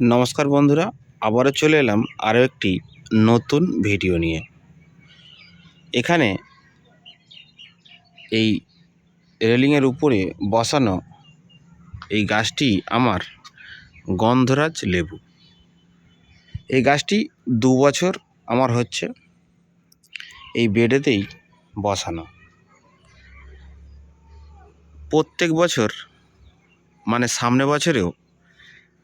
নমস্কার বন্ধুরা, আবারও চলে এলাম আরও একটি নতুন ভিডিও নিয়ে। এখানে এই রেলিংয়ের উপরে বসানো এই গাছটি আমার গন্ধরাজ লেবু। এই গাছটি দু বছর আমার হচ্ছে এই বেডেতেই বসানো। প্রত্যেক বছর মানে সামনে বছরেও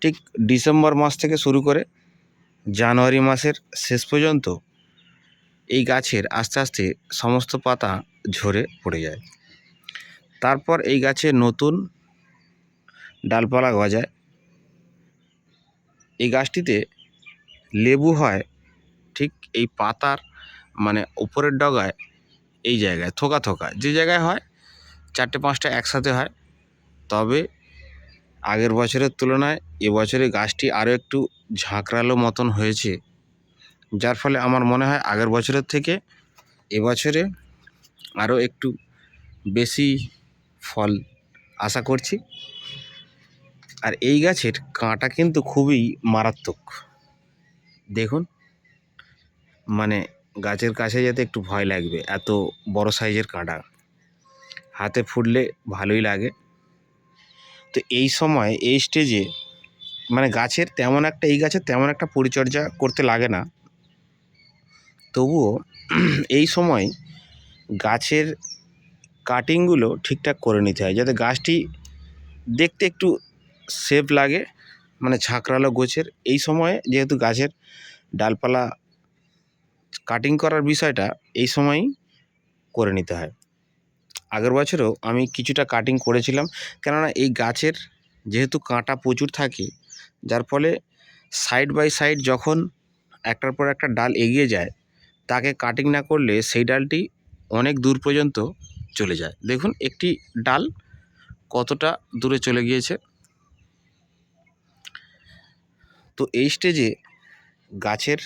ঠিক ডিসেম্বর মাস থেকে শুরু করে জানুয়ারি মাসের শেষ পর্যন্ত এই গাছের আস্তে আস্তে সমস্ত পাতা ঝরে পড়ে যায়। তারপর এই গাছে নতুন ডালপালা গজায়। এই গাছটিতে লেবু হয় ঠিক এই পাতার মানে উপরের ডগায় এই জায়গায়, থোকা থোকা। যে জায়গায় হয়, চারটে পাঁচটা একসাথে হয়। তবে আগের বছরের তুলনায় এবছরে গাছটি আরও একটু ঝাঁকড়ালো মতন হয়েছে। যার ফলে আমার মনে হয় আগের বছরের থেকে এবছরে আরও একটু বেশি ফল আশা করছি। আর এই গাছের কাঁটা কিন্তু খুবই মারাত্মক। দেখুন মানে গাছের কাছে যেতে একটু ভয় লাগবে, এত বড় সাইজের কাঁটা। হাতে ফুটলে ভালোই লাগে। তো এই সময়, এই স্টেজে মানে গাছের তেমন একটা, এই গাছের তেমন একটা পরিচর্যা করতে লাগে না। তবুও এই সময় গাছের কাটিংগুলো ঠিকঠাক করে নিতে হয়, যাতে গাছটি দেখতে একটু শেপ লাগে মানে ঝাঁকড়ালো গোছের। এই সময়ে যেহেতু গাছের ডালপালা কাটিং করার বিষয়টা, এই সময়ই করে নিতে হয়। আগের বছরেও আমি কিছুটা কাটিং করেছিলাম। কেননা এই গাছের যেহেতু কাঁটা প্রচুর থাকে, যার ফলে সাইড বাই সাইড যখন একটার পর একটা ডাল এগিয়ে যায়, তাকে কাটিং না করলে সেই ডালটি অনেক দূর পর্যন্ত চলে যায়। দেখুন, একটি ডাল কতটা দূরে চলে গিয়েছে। তো এই স্টেজে গাছের,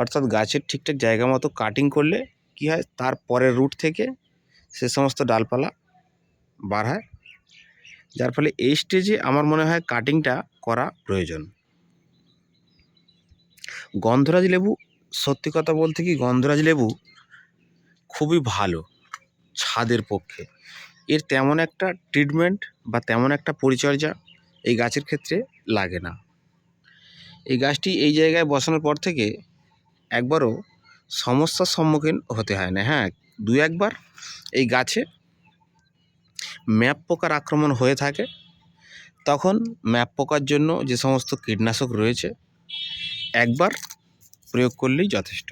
অর্থাৎ গাছের ঠিকঠাক জায়গা মতো কাটিং করলে কী হয়? তার পরের রুট থেকে সে সমস্ত ডালপালা বার হয়। যার ফলে এই স্টেজে আমার মনে হয় কাটিংটা করা প্রয়োজন। গন্ধরাজ লেবু, সত্যি কথা বলতে কি গন্ধরাজ লেবু খুবই ভালো ছাদের পক্ষে। এর তেমন একটা ট্রিটমেন্ট বা তেমন একটা পরিচর্যা এই গাছের ক্ষেত্রে লাগে না। এই গাছটি এই জায়গায় বসানোর পর থেকে একবারও সমস্যার সম্মুখীন হতে হয় না। হ্যাঁ দু একবার এই গাছে ম্যাপ পোকার আক্রমণ হয়ে থাকে, তখন ম্যাপ পোকার জন্য যে সমস্ত কীটনাশক রয়েছে, একবার প্রয়োগ করলেই যথেষ্ট।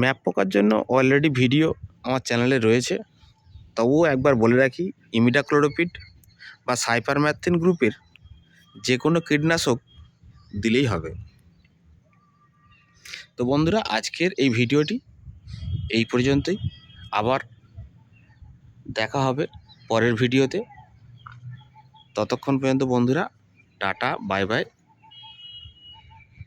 ম্যাপ পোকার জন্য অলরেডি ভিডিও আমার চ্যানেলে রয়েছে, তবুও একবার বলে রাখি ইমিডাক্লোরোপিড বা সাইপারম্যাথিন গ্রুপের যে কোনো কীটনাশক দিলেই হবে। তো বন্ধুরা, আজকের এই ভিডিওটি এই পর্যন্তই। আবার দেখা হবে পরের ভিডিওতে। ততক্ষণ পর্যন্ত বন্ধুরা টাটা বাই বাই।